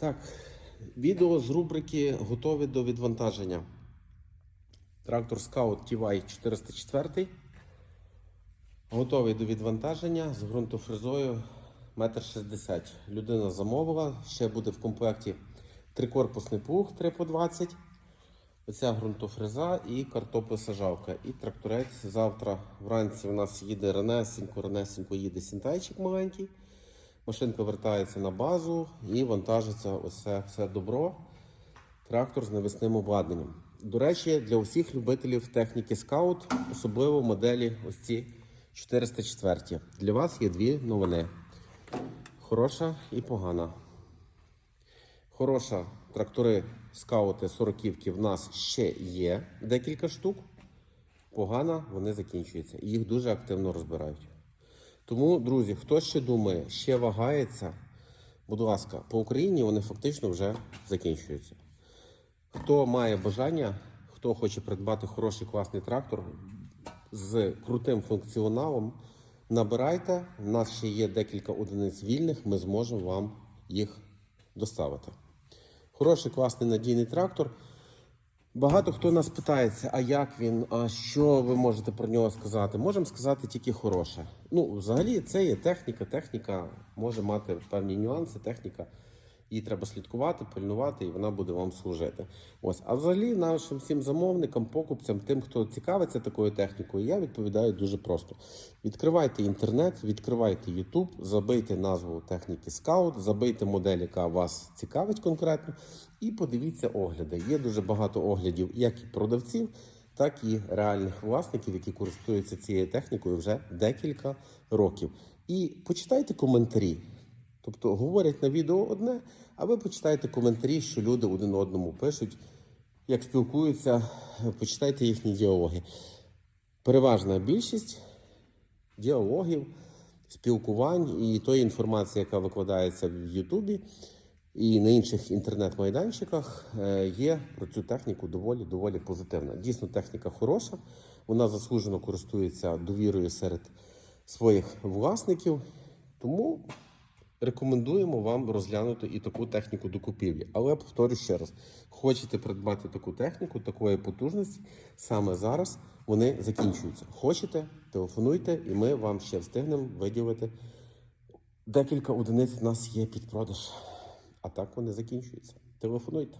Так, відео з рубрики Готові до відвантаження. Трактор Scout TY 404. Готовий до відвантаження з ґрунтофрезою 1,60 м. Людина замовила. Ще буде в комплекті трикорпусний плуг 3 по 20. Оця ґрунтофреза і картоплесажавка. І тракторець завтра вранці у нас їде ранесенько, ранесенько їде сінтайчик маленький. Машинка вертається на базу і вантажиться усе все добро. Трактор з навісним обладнанням. До речі, для усіх любителів техніки скаут, особливо моделі ось ці 404. Для вас є дві новини: хороша і погана. Хороша трактори скаути 40 в нас ще є декілька штук. Погана, вони закінчуються. Їх дуже активно розбирають. Тому, друзі, хто ще думає, ще вагається, будь ласка, по Україні вони фактично вже закінчуються. Хто має бажання, хто хоче придбати хороший класний трактор з крутим функціоналом, набирайте. У нас ще є декілька одиниць вільних, ми зможемо вам їх доставити. Хороший, класний надійний трактор. Багато хто нас питається, а як він, а що ви можете про нього сказати? Можемо сказати тільки хороше. Ну, взагалі, це є техніка. Техніка може мати певні нюанси. Техніка її треба слідкувати, пильнувати, і вона буде вам служити. Ось, а взагалі, нашим всім замовникам, покупцям, тим, хто цікавиться такою технікою, я відповідаю дуже просто: відкривайте інтернет, відкривайте YouTube, забийте назву техніки Scout, забийте модель, яка вас цікавить конкретно, і подивіться огляди. Є дуже багато оглядів, як і продавців, так і реальних власників, які користуються цією технікою вже декілька років. І почитайте коментарі. Тобто говорять на відео одне, а ви почитайте коментарі, що люди один одному пишуть, як спілкуються, почитайте їхні діалоги. Переважна більшість діалогів, спілкувань і тої інформації, яка викладається в Ютубі і на інших інтернет-майданчиках, е, є про цю техніку доволі доволі позитивна. Дійсно, техніка хороша, вона заслужено користується довірою серед своїх власників. Тому рекомендуємо вам розглянути і таку техніку докупівлі. Але повторю ще раз: хочете придбати таку техніку, такої потужності, саме зараз вони закінчуються. Хочете, телефонуйте, і ми вам ще встигнемо виділити. Декілька одиниць у нас є під продаж, а так вони закінчуються. Телефонуйте.